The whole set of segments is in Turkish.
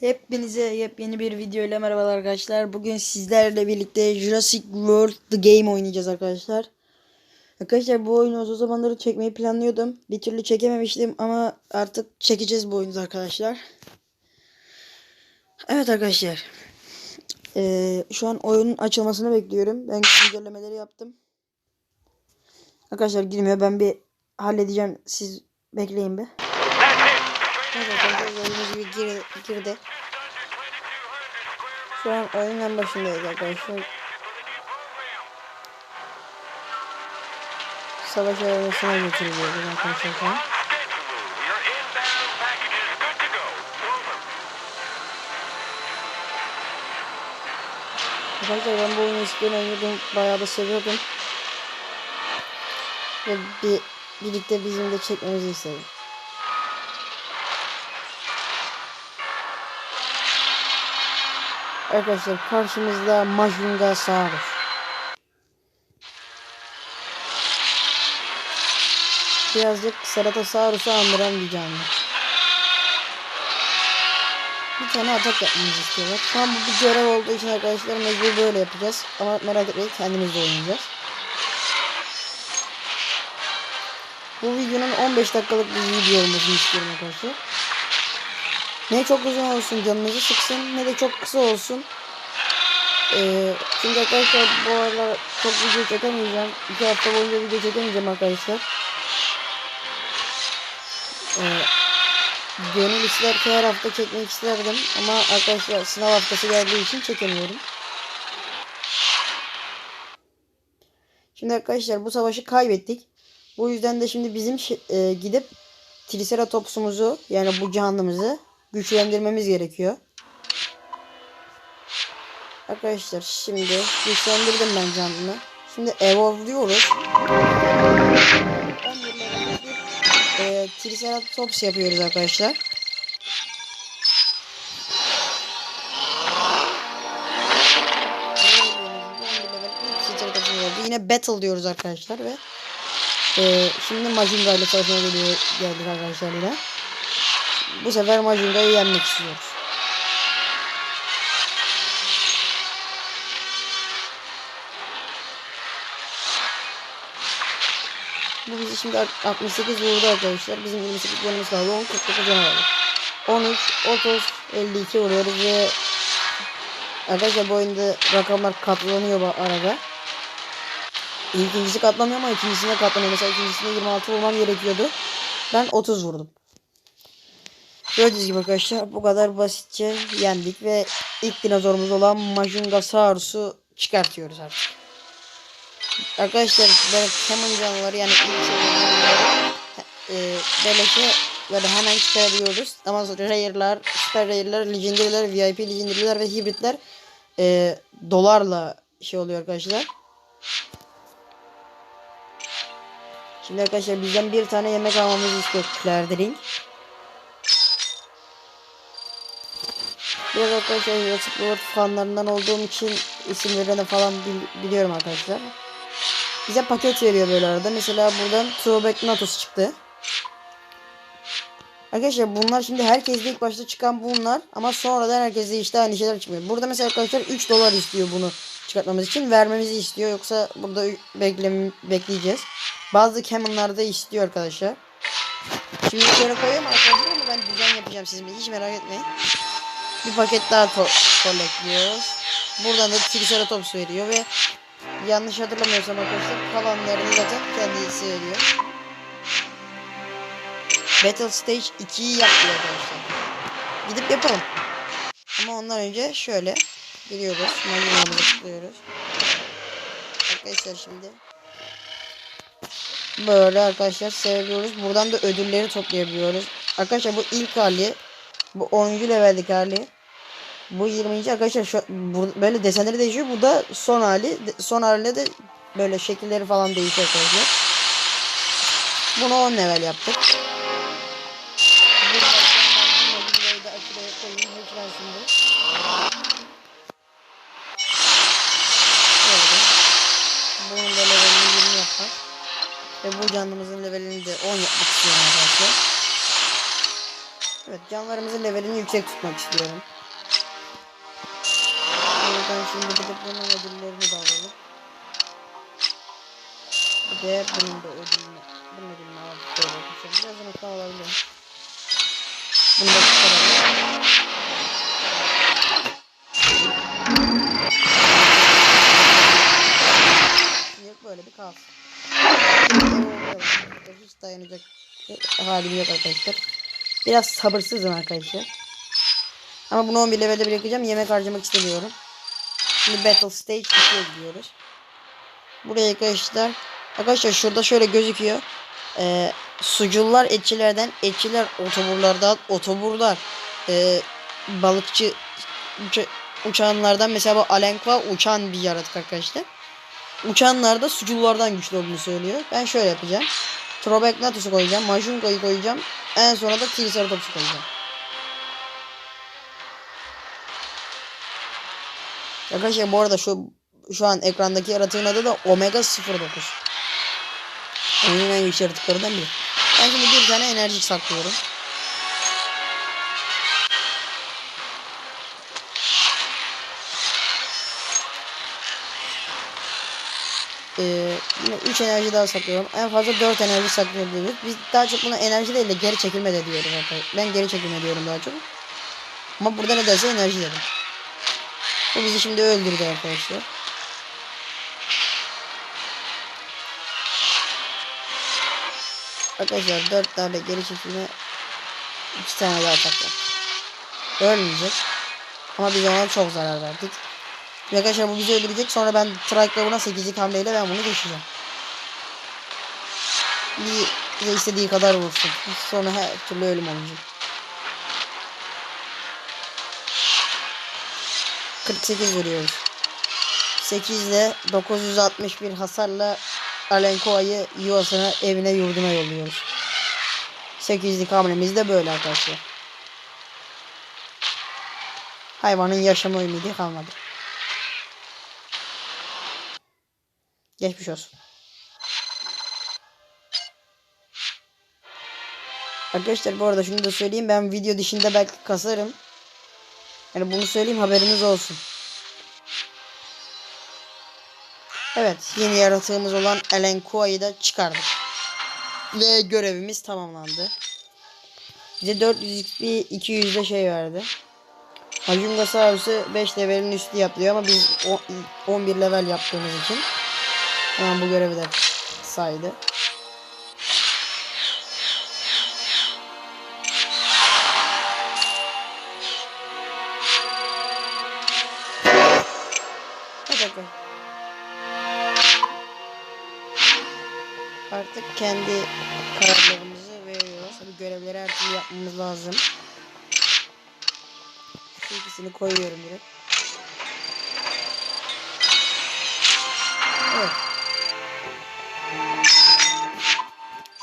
Hepinize yepyeni bir video ile merhabalar arkadaşlar. Bugün sizlerle birlikte Jurassic World The Game oynayacağız arkadaşlar. Arkadaşlar bu oyunu uzun zamanları çekmeyi planlıyordum. Bir türlü çekememiştim ama artık çekeceğiz bu oyunu arkadaşlar. Evet arkadaşlar. Ee, şu an oyunun açılmasını bekliyorum. Ben güncellemeleri yaptım. Arkadaşlar girmiyor. Ben bir halledeceğim. Siz bekleyin bir. Evet arkadaşlar gir, girdi. Şu an oyunun başındayız arkadaşlar. Savaş arenasına götürüyoruz arkadaşlar. Arkadaşlar ben bu oyunu eskiden oynuyordum. Bayağı da seviyordum. Ve bir, birlikte bizim de çekmemizi istedim. Arkadaşlar karşımızda Majunga Saurus. Birazcık Ceratosaurus'u andıran bir canlı. Bir tane atak yapmamızı istiyorlar. Şu an bu bir görev olduğu için arkadaşlar mecbur böyle yapacağız. Ama merak etmeyin kendimiz de oynayacağız. Bu videonun 15 dakikalık bir video olmasını istiyorum arkadaşlar. Ne çok uzun olsun canınızı sıksın ne de çok kısa olsun. Ee, çünkü arkadaşlar bu aralar çok video çekemeyeceğim. İki hafta boyunca video çekemeyeceğim arkadaşlar. Ee, gönül ister ki her hafta çekmek isterdim. Ama arkadaşlar sınav haftası geldiği için çekemiyorum. Şimdi arkadaşlar bu savaşı kaybettik. Bu yüzden de şimdi bizim e, gidip Triceratops'umuzu yani bu canlımızı güçlendirmemiz gerekiyor. Arkadaşlar şimdi güçlendirdim ben canlımı. Şimdi evolve'luyoruz. 11 level'lik bir e, Triceratops yapıyoruz arkadaşlar. Yine battle diyoruz arkadaşlar ve e, şimdi Majinga ile savaşmaya geliyor, geldik arkadaşlar yine. Bu sefer Majinga'yı yenmek istiyoruz. Bu bizi şimdi 68 vurdu arkadaşlar. Bizim 28 canımız kaldı. 10 49 canavar. 13, 30, 52 vuruyoruz ve Arkadaşlar bu oyunda rakamlar katlanıyor bu arada. İkincisi katlamıyor ama ikincisinde katlanıyor. Mesela ikincisinde 26 vurmam gerekiyordu. Ben 30 vurdum. Gördüğünüz gibi arkadaşlar bu kadar basitçe yendik ve ilk dinozorumuz olan Majungasaurus'u çıkartıyoruz artık. Arkadaşlar böyle hemen canlıları yani ilk seviyeleri e, beleşe böyle hemen çıkarabiliyoruz. Ama rare'lar, super rare'lar, legendary'ler, VIP legendary'ler ve hibritler e, dolarla şey oluyor arkadaşlar. Şimdi arkadaşlar bizden bir tane yemek almamızı istiyor Clardering. Biraz arkadaşlar Jurassic World fanlarından olduğum için isimlerini falan bil biliyorum arkadaşlar. Bize paket veriyor böyle arada. Mesela buradan Throwback Natus çıktı. Arkadaşlar bunlar şimdi herkeste ilk başta çıkan bunlar ama sonradan herkeste işte aynı şeyler çıkmıyor. Burada mesela arkadaşlar 3 dolar istiyor bunu çıkartmamız için vermemizi istiyor yoksa burada bekle bekleyeceğiz. Bazı Camon'larda istiyor arkadaşlar. Şimdi şöyle koyuyorum arkadaşlar ama ben düzen yapacağım sizin hiç merak etmeyin. Bir paket daha kolekliyoruz. Buradan da Triceratops veriyor ve yanlış hatırlamıyorsam arkadaşlar kalanlarını zaten kendisi veriyor. Battle Stage 2'yi yapıyor arkadaşlar. Gidip yapalım. Ama ondan önce şöyle giriyoruz. Magnum'umuzu tıklıyoruz. Arkadaşlar şimdi böyle arkadaşlar seviyoruz. Buradan da ödülleri toplayabiliyoruz. Arkadaşlar bu ilk hali. Bu 10. leveldik hali. Bu 20. arkadaşlar şu, bu, böyle desenleri değişiyor. Bu da son hali. Son halinde de böyle şekilleri falan değişiyor arkadaşlar. Bunu 10 level yaptık. Bunun da levelini 20 yapmak. Ve bu canlımızın levelini de 10 yapmak istiyorum arkadaşlar. Evet canlarımızın levelini yüksek tutmak istiyorum. Buradan şimdi gidip bunun ödüllerini de alalım. Bir de bunun da ödülünü, bunun ödülünü alalım. Böyle arkadaşlar. Biraz unutma alabilirim. Bunu da çıkaralım. Yok böyle bir kalsın. Hiç dayanacak halim yok arkadaşlar. Biraz sabırsızım arkadaşlar. Ama bunu 11 levelde bırakacağım. Yemek harcamak istemiyorum. Şimdi Battle Stage 2'ye gidiyoruz. Buraya arkadaşlar. Arkadaşlar şurada şöyle gözüküyor. Ee, sucullar etçilerden, etçiler otoburlardan, otoburlar ee, balıkçı uça- uçanlardan mesela bu Alenkva uçan bir yaratık arkadaşlar. Uçanlarda sucullardan güçlü olduğunu söylüyor. Ben şöyle yapacağım. Trobeknatus'u koyacağım. Majunka'yı koyacağım. En sonra da Triceratops'u koyacağım. Arkadaşlar bu arada şu şu an ekrandaki yaratığın adı da Omega 09. Oyunun en güçlü yaratıklarından biri. Ben şimdi bir tane enerji saklıyorum. Ee, yine 3 enerji daha saklıyorum. En fazla 4 enerji saklayabiliyoruz. Biz daha çok buna enerji değil de geri çekilme de arkadaşlar. Ben geri çekilme diyorum daha çok. Ama burada ne derse enerji dedim. Bu bizi şimdi öldürdü arkadaşlar. Arkadaşlar 4 tane geri çekilme 2 tane daha takla. Ölmeyecek. Ama biz ona çok zarar verdik. Ve Arkadaşlar bu bizi öldürecek. Sonra ben Trike'la buna 8'lik hamleyle ben bunu geçeceğim. Bir bize istediği kadar vursun. Sonra her türlü ölüm olacak. 48 vuruyoruz. 8 ile 961 hasarla Alenko'yu yuvasına, evine, yurduna yolluyoruz. 8'lik hamlemiz de böyle arkadaşlar. Hayvanın yaşama ümidi kalmadı. Geçmiş olsun. Arkadaşlar bu arada şunu da söyleyeyim. Ben video dışında belki kasarım. Yani bunu söyleyeyim haberiniz olsun. Evet yeni yaratığımız olan Ellen Kua'yı da çıkardık. Ve görevimiz tamamlandı. Bize 400 XP 200 de şey verdi. Hajunga Saurus'u 5 levelin üstü yapıyor ama biz o- 11 level yaptığımız için hemen bu görevi de saydı. Artık kendi kararlarımızı veriyoruz. Tabii görevleri her türlü yapmamız lazım. Şu koyuyorum direkt.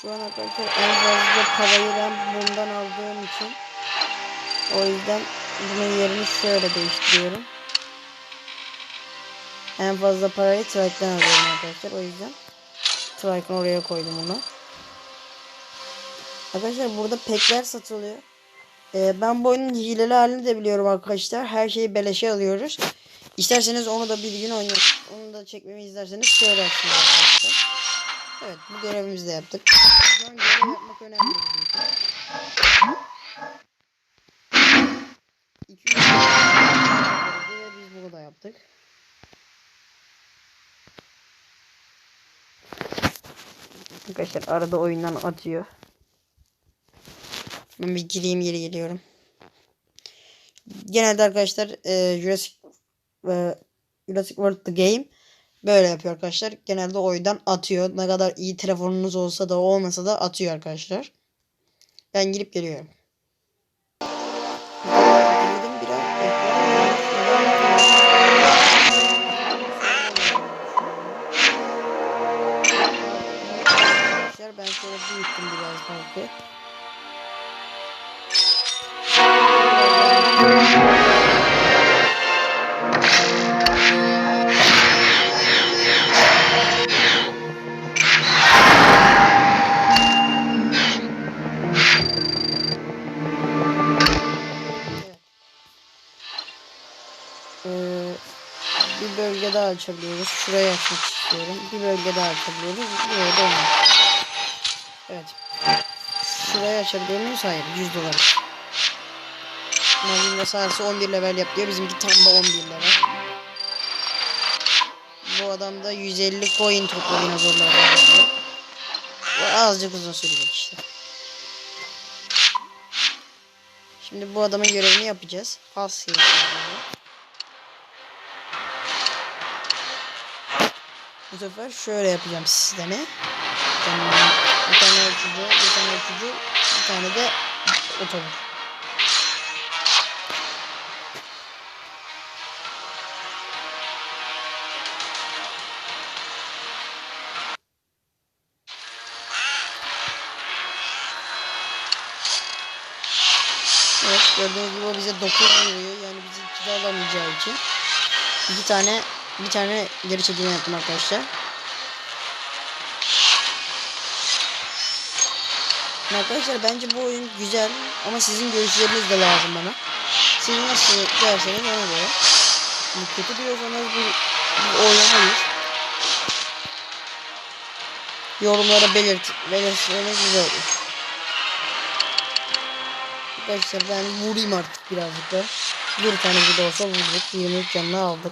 Şu an arkadaşlar en fazla parayı ben bundan aldığım için o yüzden bunun yerini şöyle değiştiriyorum. En fazla parayı Trike'den alıyorum arkadaşlar. O yüzden Trike'ın oraya koydum onu. Arkadaşlar burada pekler satılıyor. Ee, ben bu oyunun hileli halini de biliyorum arkadaşlar. Her şeyi beleşe alıyoruz. İsterseniz onu da bir gün oynayın. Onu da çekmemi izlerseniz söylersiniz arkadaşlar. Evet bu görevimizi de yaptık. Görev yapmak önemli bizim için. 200 ve biz bunu da yaptık. Arkadaşlar arada oyundan atıyor. Ben bir gireyim geri geliyorum. Genelde arkadaşlar e, Jurassic, e, Jurassic World The Game böyle yapıyor arkadaşlar. Genelde oyundan atıyor. Ne kadar iyi telefonunuz olsa da olmasa da atıyor arkadaşlar. Ben girip geliyorum. şöyle büyüttüm biraz belki. Ee, bir bölge daha açabiliyoruz. Şuraya açmak istiyorum. Bir bölge daha açabiliyoruz. Böyle olmaz. Evet. Şurayı açabiliyor muyuz? Hayır. 100 dolar. Magunda sarısı 11 level yapıyor. Bizimki tam da 11 level. Bu adam da 150 coin toplu dinozorlardan azıcık uzun sürecek işte. Şimdi bu adamın görevini yapacağız. Yapacağız. Bu sefer şöyle yapacağım sistemi. Tane, bir tane ölçücü, bir tane ölçücü, bir tane de otobüs. Evet gördüğünüz gibi o bize 9 veriyor. Yani bizi ikili alamayacağı için. İki tane bir tane geri çekilme yaptım arkadaşlar. Arkadaşlar bence bu oyun güzel ama sizin görüşleriniz de lazım bana. Siz nasıl derseniz ona göre. Kötü diyorsanız bir, bir oynamayız. Yorumlara belirt, belirtseniz güzel olur. Arkadaşlar ben vurayım artık birazcık da. Bir tane de olsa vurduk. 23 canını aldık.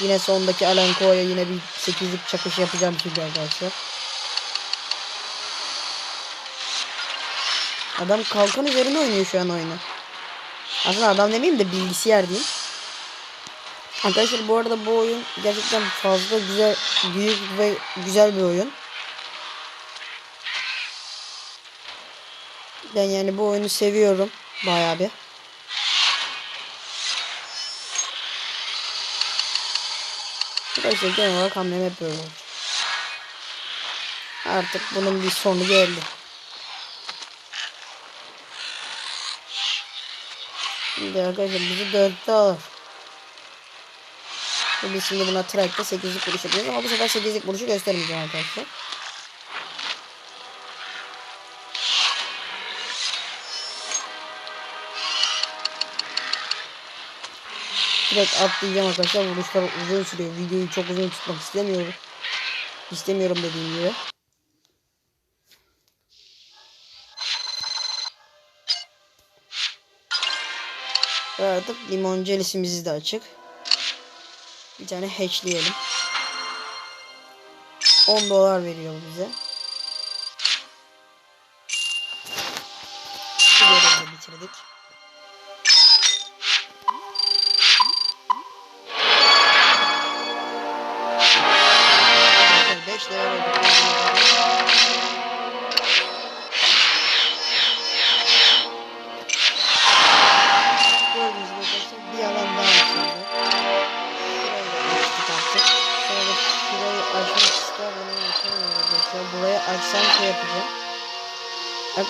Yine sondaki Alan Ko'ya yine bir 8'lik çakış yapacağım şimdi arkadaşlar. Adam kalkan üzerine oynuyor şu an oyunu. Aslında adam demeyeyim de bilgisayar diyeyim. Arkadaşlar bu arada bu oyun gerçekten fazla güzel, büyük ve güzel bir oyun. Ben yani bu oyunu seviyorum bayağı bir. Arkadaşlar genel olarak hamlem hep böyle oldu. Artık bunun bir sonu geldi. Şimdi arkadaşlar bizi dörtte alır. Ve Biz şimdi buna track'ta 8'lik vuruş yapıyoruz ama bu sefer 8'lik vuruşu göstermeyeceğim arkadaşlar. Direkt atlayacağım arkadaşlar. Vuruşlar uzun sürüyor. Videoyu çok uzun tutmak istemiyorum. İstemiyorum dediğim gibi. Artık limon celisimiz de açık. Bir tane hatchleyelim. 10 dolar veriyor bize. Bu bitirdik.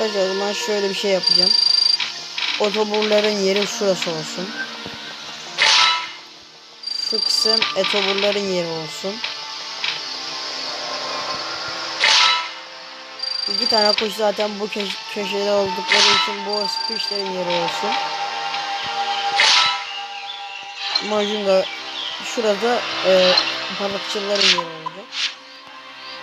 Arkadaşlar o zaman şöyle bir şey yapacağım. Otoburların yeri şurası olsun. Şu kısım etoburların yeri olsun. İki tane kuş zaten bu köş köşede oldukları için bu kuşların yeri olsun. Majunga şurada e, balıkçıların yeri olsun.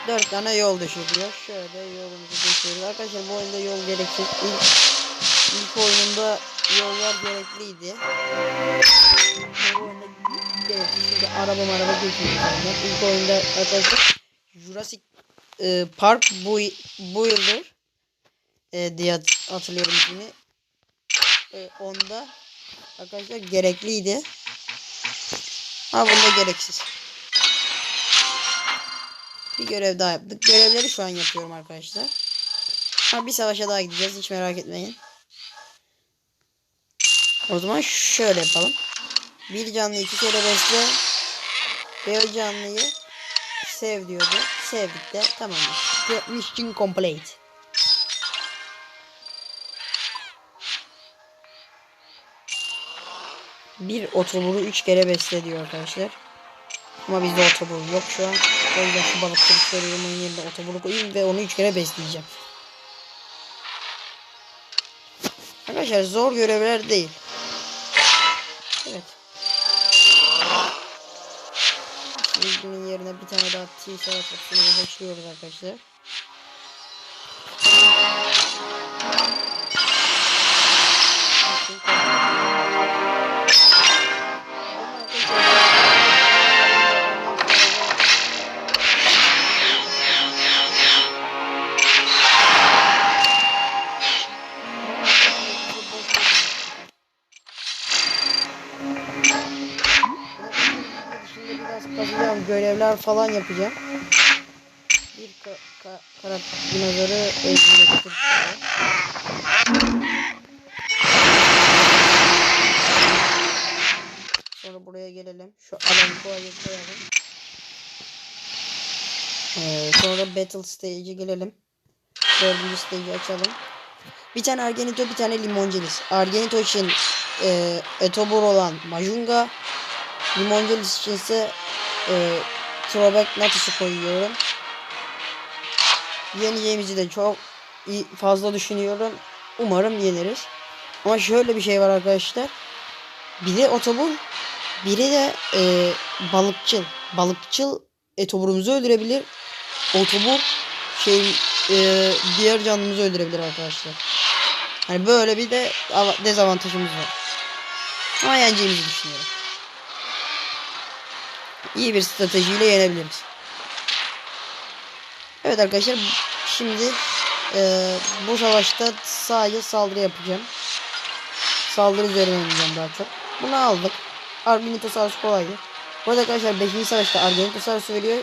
4 tane yol düşürüyor. Şöyle yolumuzu düşürüyoruz. Arkadaşlar bu oyunda yol gereksiz. İlk, ilk oyununda yollar gerekliydi. Bu oyunda gereksiz. Şimdi araba maraba geçiyoruz. İlk oyunda arkadaşlar Jurassic e, Park bu, bu yıldır e, diye hatırlıyorum şimdi. E, onda arkadaşlar gerekliydi. Ha bunda gereksiz. Bir görev daha yaptık. Görevleri şu an yapıyorum arkadaşlar. Ha bir savaşa daha gideceğiz. Hiç merak etmeyin. O zaman şöyle yapalım. Bir canlı iki kere besle. Ve o canlıyı sev diyordu. Sevdik de tamamdır. Mission complete. Bir otoburu üç kere besle diyor arkadaşlar. Ama bizde otobur yok şu an. O yüzden şu balıkçılık soruyorumun yerine otoburu koyayım ve onu üç kere besleyeceğim. Arkadaşlar zor görevler değil. Evet. Bunun yerine bir tane daha T salatasını haşlıyoruz arkadaşlar. Biraz kazacağım, görevler falan yapacağım. Bir ka ka kara dinozoru götürüp Sonra buraya gelelim. Şu alanı buraya koyalım. Ee, sonra Battle Stage'e gelelim. Dördüncü stage'i açalım. Bir tane Argenito, bir tane Limoncelis. Argenito için e, Etobur olan Majunga. Limoncelis için ise e, Throwback Natus'u koyuyorum. Yeneceğimizi de çok fazla düşünüyorum. Umarım yeneriz. Ama şöyle bir şey var arkadaşlar. Biri otobur, biri de e, balıkçıl. Balıkçıl etoburumuzu öldürebilir. Otobur şey e, diğer canlımızı öldürebilir arkadaşlar. Hani böyle bir de ava- dezavantajımız var. Ama yeneceğimizi düşünüyorum. İyi bir stratejiyle yenebiliriz. Evet arkadaşlar şimdi e, bu savaşta sahaya saldırı yapacağım. Saldırı üzerine oynayacağım daha çok. Bunu aldık. Argentosaurus kolaydı. Bu arada arkadaşlar 5. savaşta Argentosaurus veriyor.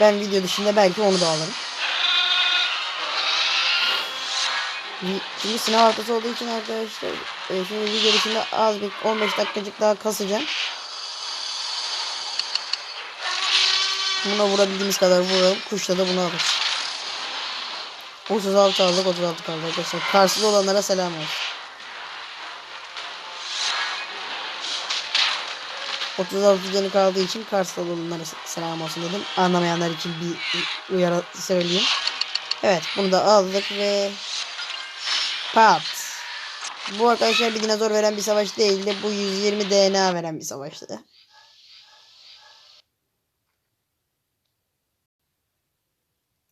Ben video dışında belki onu da alırım. Şimdi sınav haftası olduğu için arkadaşlar e, şimdi video dışında az bir 15 dakikacık daha kasacağım. Buna vurabildiğimiz kadar vuralım. Kuşla da bunu alırız. 36 aldık 36 kaldı arkadaşlar. Karşıda olanlara selam olsun. 36 canı kaldığı için Kars'ta olanlara selam olsun dedim. Anlamayanlar için bir uyarı söyleyeyim. Evet bunu da aldık ve Pat. Bu arkadaşlar bir dinozor veren bir savaş değildi. Bu 120 DNA veren bir savaştı.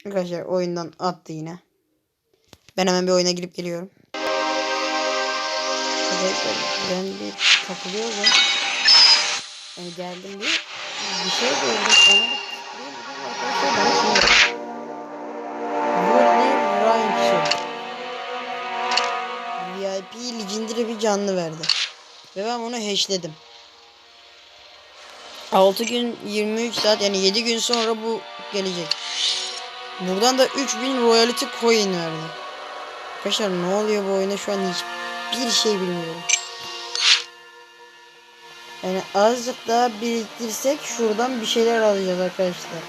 Arkadaşlar oyundan attı yine. Ben hemen bir oyuna girip geliyorum. Arkadaşlar ben bir takılıyorum. Yani geldim bir bir şey gördüm. Ona da arkadaşlar. Ben şimdi Rolly Rancher. VIP legendary bir canlı verdi. Ve ben bunu hashledim. 6 gün 23 saat yani 7 gün sonra bu gelecek. Buradan da 3000 royalty coin verdi. Arkadaşlar ne oluyor bu oyuna şu an hiçbir şey bilmiyorum. Yani azıcık daha biriktirsek şuradan bir şeyler alacağız arkadaşlar.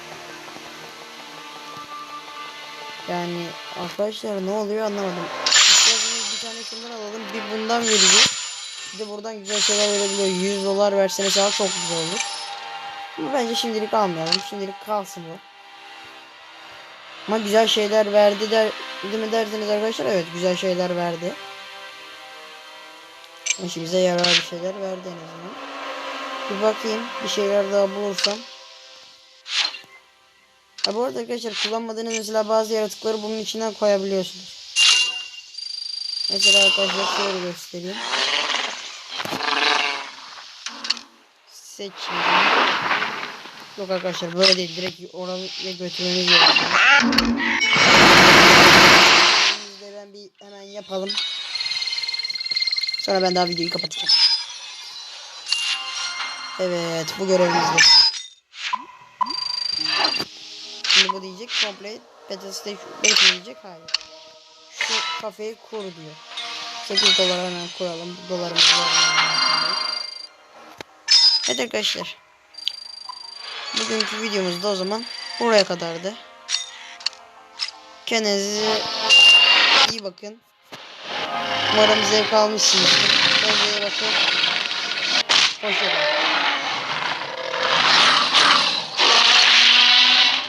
Yani arkadaşlar ne oluyor anlamadım. Bir tane şundan alalım. Bir bundan vereceğiz. Bir de buradan güzel şeyler verebiliyor. 100 dolar verse mesela çok güzel olur. Ama bence şimdilik almayalım. Şimdilik kalsın bu. Ama güzel şeyler verdi der, değil mi derseniz arkadaşlar evet güzel şeyler verdi. İşimize yarar bir şeyler verdi en azından. Bir bakayım bir şeyler daha bulursam. Ha bu arada arkadaşlar kullanmadığınız mesela bazı yaratıkları bunun içinden koyabiliyorsunuz. Mesela arkadaşlar şöyle göstereyim. Seç şimdi. Yok arkadaşlar böyle değil direkt oraya götürmemiz gerekiyor. Ben bir hemen yapalım. Sonra ben daha videoyu kapatacağım. Evet bu görevimizde. Şimdi bu diyecek complete battle stage 5 diyecek hayır. Şu kafeyi kur diyor. 8 dolar hemen kuralım. Dolarımız var. Evet arkadaşlar. Bugünkü videomuz da o zaman buraya kadardı. Kendinize iyi bakın. Umarım zevk almışsınızdır. Kendinize iyi bakın. Hoşçakalın.